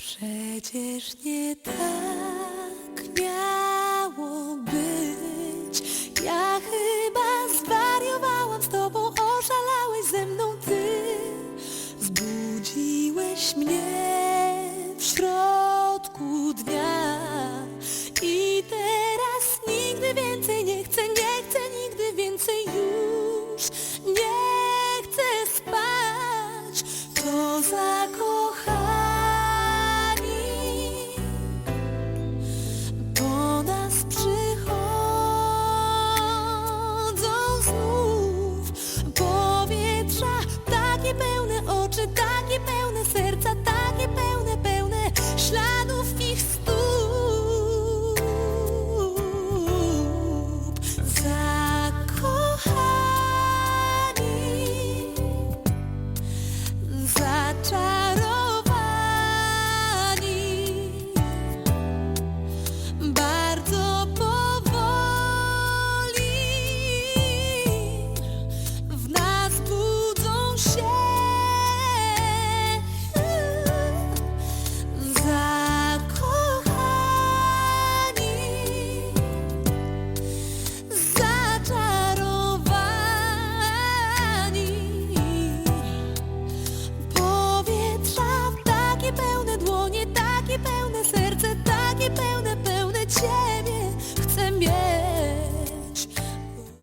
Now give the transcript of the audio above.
Przecież nie tak miało być. Ja chyba zwariowałam z tobą, oszalałeś ze mną ty. Zbudziłeś mnie w środku dnia. share.